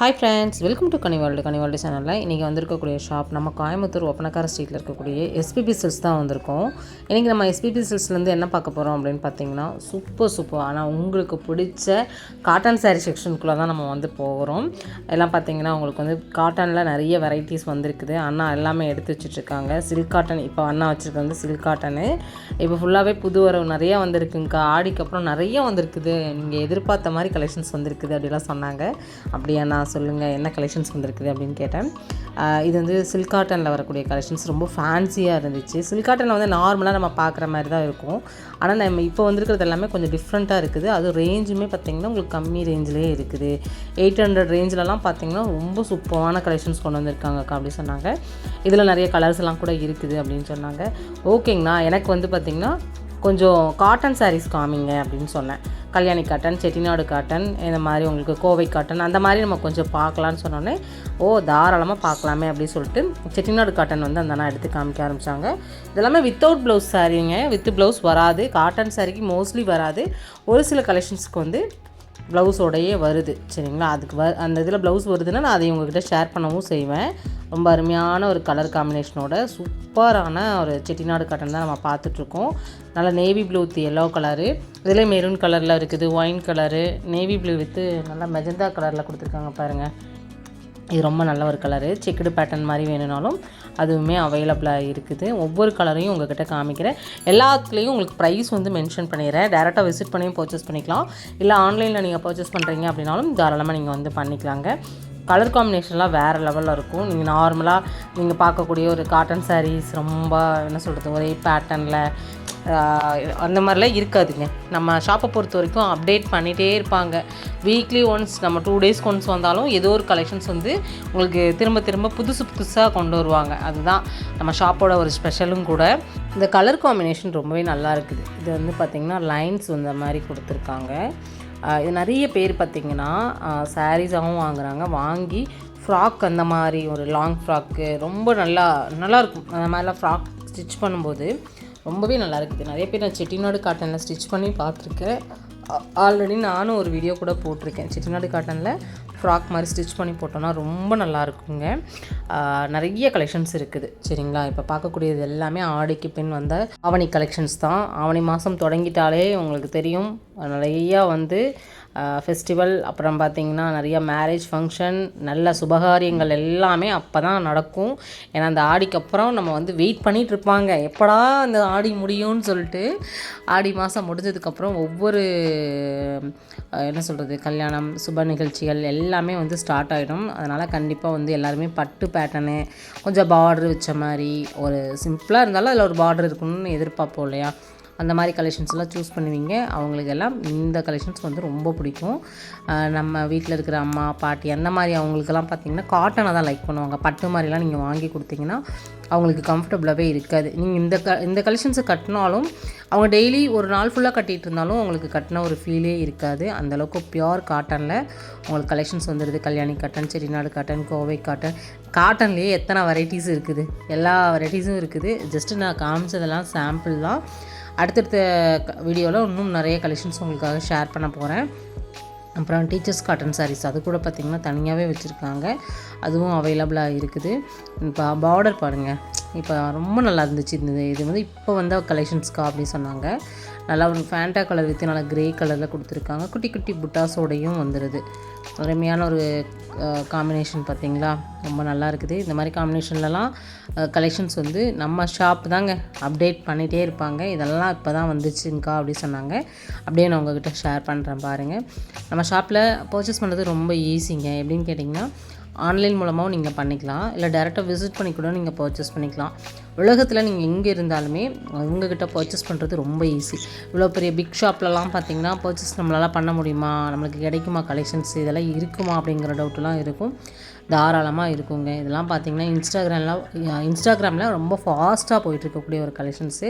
Hi friends welcome to கனிவால்டு கனிவால்டு சேனலில் இன்றைக்கி வந்திருக்கக்கூடிய ஷாப் நம்ம கோயம்புத்தூர் ஒப்பனக்கார ஸ்ட்ரீட்டில் இருக்கக்கூடிய எஸ்பிபி சில்ஸ் தான் வந்திருக்கோம். இன்றைக்கி நம்ம எஸ்பிபி சில்ஸ்லேருந்து என்ன பார்க்க போகிறோம் அப்படின்னு பார்த்தீங்கன்னா சூப்பர் சூப்பர் ஆனால் உங்களுக்கு பிடிச்ச காட்டன் சாரீ செக்ஷனுக்குள்ளே தான் நம்ம வந்து போகிறோம் எல்லாம் பார்த்தீங்கன்னா உங்களுக்கு வந்து காட்டனில் நிறைய வெரைட்டிஸ் வந்திருக்குது. அண்ணா எல்லாமே எடுத்து வச்சுட்ருக்காங்க சில்க் காட்டன் இப்போ அண்ணா வச்சுருக்க வந்து சில்க் காட்டனு இப்போ ஃபுல்லாகவே புது வரவு நிறையா வந்திருக்குங்கக்கா. ஆடிக்கு அப்புறம் நிறைய வந்திருக்குது. நீங்கள் எதிர்பார்த்த மாதிரி கலெக்ஷன்ஸ் வந்திருக்குது அப்படிலாம் சொன்னாங்க. அப்படியே நான் சொல்லுங்கள் என்ன கலெக்ஷன்ஸ் வந்திருக்குது அப்படின்னு கேட்டேன். இது வந்து சில்க் காட்டனில் வரக்கூடிய கலெக்ஷன்ஸ் ரொம்ப ஃபேன்சியாக இருந்துச்சு. சில்க் காட்டனில் வந்து நார்மலாக நம்ம பார்க்குற மாதிரி தான் இருக்கும். ஆனால் நம்ம இப்போ வந்திருக்கிறது எல்லாமே கொஞ்சம் டிஃப்ரெண்ட்டாக இருக்குது. அது ரேஞ்சுமே பார்த்திங்கன்னா உங்களுக்கு கம்மி ரேஞ்சிலே இருக்குது. எயிட் ஹண்ட்ரட் ரேஞ்சிலலாம் பார்த்திங்கன்னா ரொம்ப சூப்பரான கலெக்ஷன்ஸ் கொண்டு வந்திருக்காங்கக்கா அப்படி சொன்னாங்க. இதில் நிறைய கலர்ஸ் எல்லாம் கூட இருக்குது அப்படின்னு சொன்னாங்க. ஓகேங்கண்ணா எனக்கு வந்து பார்த்திங்கன்னா கொஞ்சம் காட்டன் சாரீஸ் காமிங்க அப்படின்னு சொன்னேன். கல்யாணி காட்டன் செட்டிநாடு காட்டன் இந்த மாதிரி உங்களுக்கு கோவை காட்டன் அந்த மாதிரி நம்ம கொஞ்சம் பார்க்கலான்னு சொன்னோன்னே ஓ தாராளமாக பார்க்கலாமே அப்படின்னு சொல்லிட்டு செட்டிநாடு காட்டன் வந்து அந்த அண்ணா எடுத்து காமிக்க ஆரம்பித்தாங்க இதெல்லாமே வித்தவுட் ப்ளவுஸ் சாரீங்க. வித் ப்ளவுஸ் வராது. காட்டன் சாரிக்கு மோஸ்ட்லி வராது. ஒரு சில கலெக்ஷன்ஸ்க்கு வந்து ப்ளவுஸோடையே வருது. சரிங்களா? அதுக்கு வ அந்த இதில் ப்ளவுஸ் வருதுன்னா நான் அதை உங்ககிட்ட ஷேர் பண்ணவும் செய்வேன். ரொம்ப அருமையான ஒரு கலர் காம்பினேஷனோட சூப்பரான ஒரு செட்டிநாடு காட்டன் தான் நம்ம பார்த்துட்ருக்கோம். நல்லா navy blue with yellow colour இதில் மெரூன் கலரில் இருக்குது wine colour navy blue with நல்லா மெஜந்தா கலரில் கொடுத்துருக்காங்க பாருங்கள் இது ரொம்ப நல்ல ஒரு கலரு செக்குடு பேட்டர்ன் மாதிரி வேணும்னாலும் அதுவுமே அவைலபிளாக இருக்குது. ஒவ்வொரு கலரையும் உங்கள்கிட்ட காமிக்கிறேன். எல்லாத்துலேயும் உங்களுக்கு ப்ரைஸ் வந்து மென்ஷன் பண்ணிடுறேன். டேரெக்டாக விசிட் பண்ணியும் பர்ச்சேஸ் பண்ணிக்கலாம். இல்லை ஆன்லைனில் நீங்கள் பர்ச்சேஸ் பண்ணுறீங்க அப்படின்னாலும் தாராளமாக நீங்கள் வந்து பண்ணிக்கலாங்க. கலர் காம்பினேஷன்லாம் வேறு லெவலில் இருக்கும். நீங்கள் நார்மலாக நீங்கள் பார்க்கக்கூடிய ஒரு காட்டன் சாரீஸ் ரொம்ப என்ன சொல்கிறது ஒரே பேட்டர்னில் அந்த மாதிரிலாம் இருக்காதுங்க. நம்ம ஷாப்பை பொறுத்த வரைக்கும் அப்டேட் பண்ணிகிட்டே இருப்பாங்க. வீக்லி ஒன்ஸ் நம்ம டூ டேஸ்க்கு ஒன்ஸ் வந்தாலும் ஏதோ ஒரு கலெக்ஷன்ஸ் வந்து உங்களுக்கு திரும்ப திரும்ப புதுசு புதுசாக கொண்டு வருவாங்க. அதுதான் நம்ம ஷாப்போட ஒரு ஸ்பெஷலும் கூட. இந்த கலர் காம்பினேஷன் ரொம்பவே நல்லா இருக்குது. இது வந்து பார்த்திங்கன்னா லைன்ஸ் வந்த மாதிரி கொடுத்துருக்காங்க. இது நிறைய பேர் பார்த்திங்கன்னா சாரீஸாகவும் வாங்குறாங்க. வாங்கி ஃப்ராக் அந்த மாதிரி ஒரு லாங் ஃப்ராக்கு ரொம்ப நல்லா நல்லாயிருக்கும் அந்த மாதிரிலாம் ஃப்ராக் ஸ்டிச் பண்ணும்போது ரொம்பவே நல்லா இருக்குது. நிறைய பேர் நான் செட்டிநாடு காட்டனில் ஸ்டிச் பண்ணி பார்த்துருக்கேன். ஆல்ரெடி நானும் ஒரு வீடியோ கூட போட்டிருக்கேன். செட்டிநாடு காட்டனில் ஃப்ராக் மாதிரி ஸ்டிச் பண்ணி போட்டோன்னா ரொம்ப நல்லா இருக்குங்க ஆஹ் நிறைய கலெக்ஷன்ஸ் இருக்குது. சரிங்களா? இப்போ பார்க்கக்கூடியது எல்லாமே ஆடிக்கு பின் வந்த ஆவணி கலெக்ஷன்ஸ் தான். ஆவணி மாதம் தொடங்கிட்டாலே உங்களுக்கு தெரியும். நிறையா வந்து ஃபெஸ்டிவல் அப்புறம் பார்த்திங்கன்னா நிறைய மேரேஜ் ஃபங்க்ஷன் நல்ல சுபகாரியங்கள் எல்லாமே அப்போ தான் நடக்கும். ஏன்னா அந்த ஆடிக்கு அப்புறம் நம்ம வந்து வெயிட் பண்ணிகிட்டு இருப்பாங்க. எப்படா அந்த ஆடி முடியும்னு சொல்லிட்டு ஆடி மாதம் முடிஞ்சதுக்கப்புறம் ஒவ்வொரு என்ன சொல்கிறது கல்யாணம் சுப நிகழ்ச்சிகள் எல்லாமே வந்து ஸ்டார்ட் ஆகிடும் அதனால் கண்டிப்பாக வந்து எல்லாருமே பட்டு பேட்டர்னு கொஞ்சம் பார்டர் வச்ச மாதிரி ஒரு சிம்பிளாக இருந்தாலும் அதில் ஒரு பார்டர் இருக்கணும்னு எதிர்பார்ப்போம் இல்லையா? அந்த மாதிரி கலெக்ஷன்ஸ்லாம் சூஸ் பண்ணுவீங்க. அவங்களுக்கு எல்லாம் இந்த கலெக்ஷன்ஸ் வந்து ரொம்ப பிடிக்கும். நம்ம வீட்டில் இருக்கிற அம்மா பாட்டி அந்த மாதிரி அவங்களுக்கெல்லாம் பார்த்தீங்கன்னா காட்டனை தான் லைக் பண்ணுவாங்க. பட்டு மாதிரிலாம் நீங்கள் வாங்கி கொடுத்தீங்கன்னா அவங்களுக்கு கம்ஃபர்டபுளாகவே இருக்காது. நீங்கள் இந்த க இந்த கலெக்ஷன்ஸை கட்டினாலும் அவங்க டெய்லி ஒரு நாள் ஃபுல்லாக கட்டிகிட்டு இருந்தாலும் அவங்களுக்கு கட்டின ஒரு ஃபீலே இருக்காது. அந்தளவுக்கு பியோர் காட்டனில் உங்களுக்கு கலெக்ஷன்ஸ் வந்துடுது Kalyani cotton Chettinad cotton Kovai cotton காட்டன்லேயே எத்தனை வெரைட்டிஸ் இருக்குது? எல்லா வெரைட்டிஸும் இருக்குது. ஜஸ்ட்டு நான் காமிச்சதெல்லாம் சாம்பிள் தான். அடுத்தடுத்த வீடியோவில் இன்னும் நிறைய கலெக்ஷன்ஸ் உங்களுக்காக ஷேர் பண்ண போகிறேன் அப்புறம் டீச்சர்ஸ் காட்டன் சாரீஸ் அது கூட பார்த்திங்கன்னா தனியாகவே வச்சுருக்காங்க. அதுவும் அவைலபிளாக இருக்குது. இப்போ பார்டர் பாருங்கள் இப்போ ரொம்ப நல்லா இருந்துச்சு இந்த இது வந்து இப்போ வந்த கலெக்ஷன்ஸ்க்கா அப்படின்னு சொன்னாங்க. நல்லா ஒரு ஃபேண்டா கலர் வித்து நல்லா கிரே கலரில் கொடுத்துருக்காங்க. குட்டி குட்டி புட்டாஸோடையும் வந்துடுது அருமையான ஒரு காம்பினேஷன் பார்த்தீங்களா? ரொம்ப நல்லா இருக்குது இந்த மாதிரி காம்பினேஷன்லலாம் கலெக்ஷன்ஸ் வந்து நம்ம ஷாப் தாங்க அப்டேட் பண்ணிகிட்டே இருப்பாங்க. இதெல்லாம் இப்போ தான் வந்துச்சுங்கக்கா அப்படி சொன்னாங்க. அப்படியே நான் உங்ககிட்ட ஷேர் பண்ணுறேன் பாருங்கள் நம்ம ஷாப்பில் பர்ச்சேஸ் பண்ணுறது ரொம்ப ஈஸிங்க எப்படின்னு கேட்டிங்கன்னா ஆன்லைன் மூலமாகவும் நீங்கள் பண்ணிக்கலாம். இல்லை டேரெக்டாக விசிட் பண்ணி கூட நீங்கள் பர்ச்சேஸ் பண்ணிக்கலாம். உலகத்தில் நீங்கள் எங்கே இருந்தாலுமே உங்ககிட்ட பர்ச்சேஸ் பண்ணுறது ரொம்ப ஈஸி இவ்வளோ பெரிய பிக் ஷாப்லலாம் பார்த்தீங்கன்னா பர்ச்சேஸ் நம்மளால் பண்ண முடியுமா? நம்மளுக்கு கிடைக்குமா கலெக்ஷன்ஸ் இதெல்லாம் இருக்குமா அப்படிங்கிற டவுட்லாம் இருக்கும். தாராளமாக இருக்குங்க. இதெல்லாம் பார்த்திங்கன்னா இன்ஸ்டாகிராமில் இன்ஸ்டாகிராமில் ரொம்ப ஃபாஸ்ட்டாக போயிட்டு இருக்கக்கூடிய ஒரு collections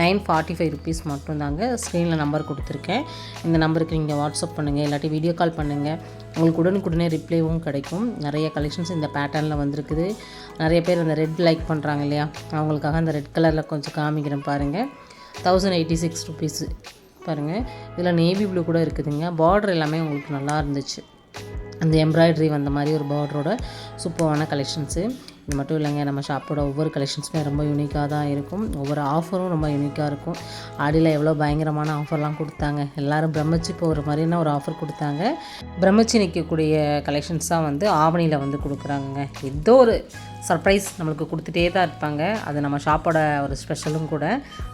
nine forty five rupees மட்டும்தாங்க ஸ்க்ரீனில் நம்பர் கொடுத்துருக்கேன். இந்த நம்பருக்கு நீங்கள் வாட்ஸ்அப் பண்ணுங்கள் இல்லாட்டி வீடியோ கால் பண்ணுங்கள் உங்களுக்கு உடனுக்குடனே ரிப்ளைவும் கிடைக்கும். நிறைய கலெக்ஷன்ஸ் இந்த பேட்டர்னில் வந்திருக்குது. நிறைய பேர் அந்த ரெட் லைக் பண்ணுறாங்க இல்லையா? அவங்களுக்காக அந்த ரெட் கலரில் கொஞ்சம் காமிக்கிறேன் பாருங்கள் தௌசண்ட் எயிட்டி சிக்ஸ் ருபீஸு பாருங்கள் இதில் நேவி ப்ளூ கூட இருக்குதுங்க. பார்டர் எல்லாமே உங்களுக்கு நல்லா இருந்துச்சு. அந்த எம்ப்ராய்டரி வந்த மாதிரி ஒரு பார்டரோட சூப்பரான கலெக்ஷன்ஸு இது மட்டும் இல்லைங்க நம்ம ஷாப்போட ஒவ்வொரு கலெக்ஷன்ஸுமே ரொம்ப யூனிக்காக தான் இருக்கும். ஒவ்வொரு ஆஃபரும் ரொம்ப யூனிக்காக இருக்கும். ஆடியில் எவ்வளோ பயங்கரமான ஆஃபர்லாம் கொடுத்தாங்க. எல்லாரும் பிரமிச்சு போகிற மாதிரினா ஒரு ஆஃபர் கொடுத்தாங்க. பிரமிச்சு நிற்கக்கூடிய கலெக்ஷன்ஸ் தான் வந்து ஆவணியில் வந்து கொடுக்குறாங்க ஏதோ ஒரு சர்ப்ரைஸ் நம்மளுக்கு கொடுத்துட்டே தான் இருப்பாங்க. அது நம்ம ஷாப்போட ஒரு ஸ்பெஷலும் கூட.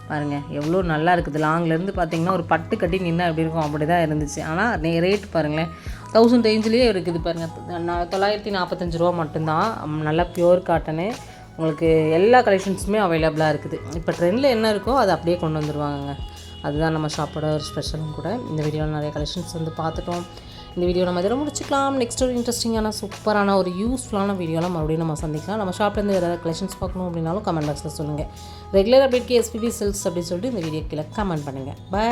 பாருங்கள் எவ்வளோ நல்லா இருக்குது. லாங்லேருந்து பார்த்தீங்கன்னா ஒரு பட்டு கட்டி நின்று அப்படி இருக்கும்? அப்படி தான் இருந்துச்சு ஆனால் ரேட் பாருங்களேன். தௌசண்ட் ரேஞ்சிலேயே இருக்குது பாருங்கள் நான் தொள்ளாயிரத்தி நாற்பத்தஞ்சு ரூபா மட்டும்தான். நல்லா பியூர் காட்டனு உங்களுக்கு எல்லா கலெக்ஷன்ஸுமே அவைலபிளாக இருக்குது. இப்போ ட்ரெண்டில் என்ன இருக்கோ அதை அப்படியே கொண்டு வந்துடுவாங்க அதுதான் நம்ம ஷாப்போட ஒரு ஸ்பெஷலும் கூட. இந்த வீடியோவில் நிறைய கலெக்ஷன்ஸ் வந்து பார்த்துட்டோம். இந்த வீடியோ நம்ம இதில் முடிச்சுக்கலாம். நெக்ஸ்ட் ஒரு இன்ட்ரெஸ்டிங்கான சூப்பரான ஒரு யூஸ்ஃபுல்லான வீடியோலாம் மறுபடியும் நம்ம சந்திக்கலாம். நம்ம ஷாப்லேருந்து வேறு ஏதாவது கலெக்ஷன்ஸ் பார்க்கணும் அப்படின்னாலும் கமெண்ட் பாக்ஸில் சொல்லுங்கள் ரெகுலர் அப்டேட்க்கு எஸ்பிபி செல்ஸ் அப்படின்னு சொல்லிட்டு இந்த வீடியோ கீழே கமெண்ட் பண்ணுங்கள் பை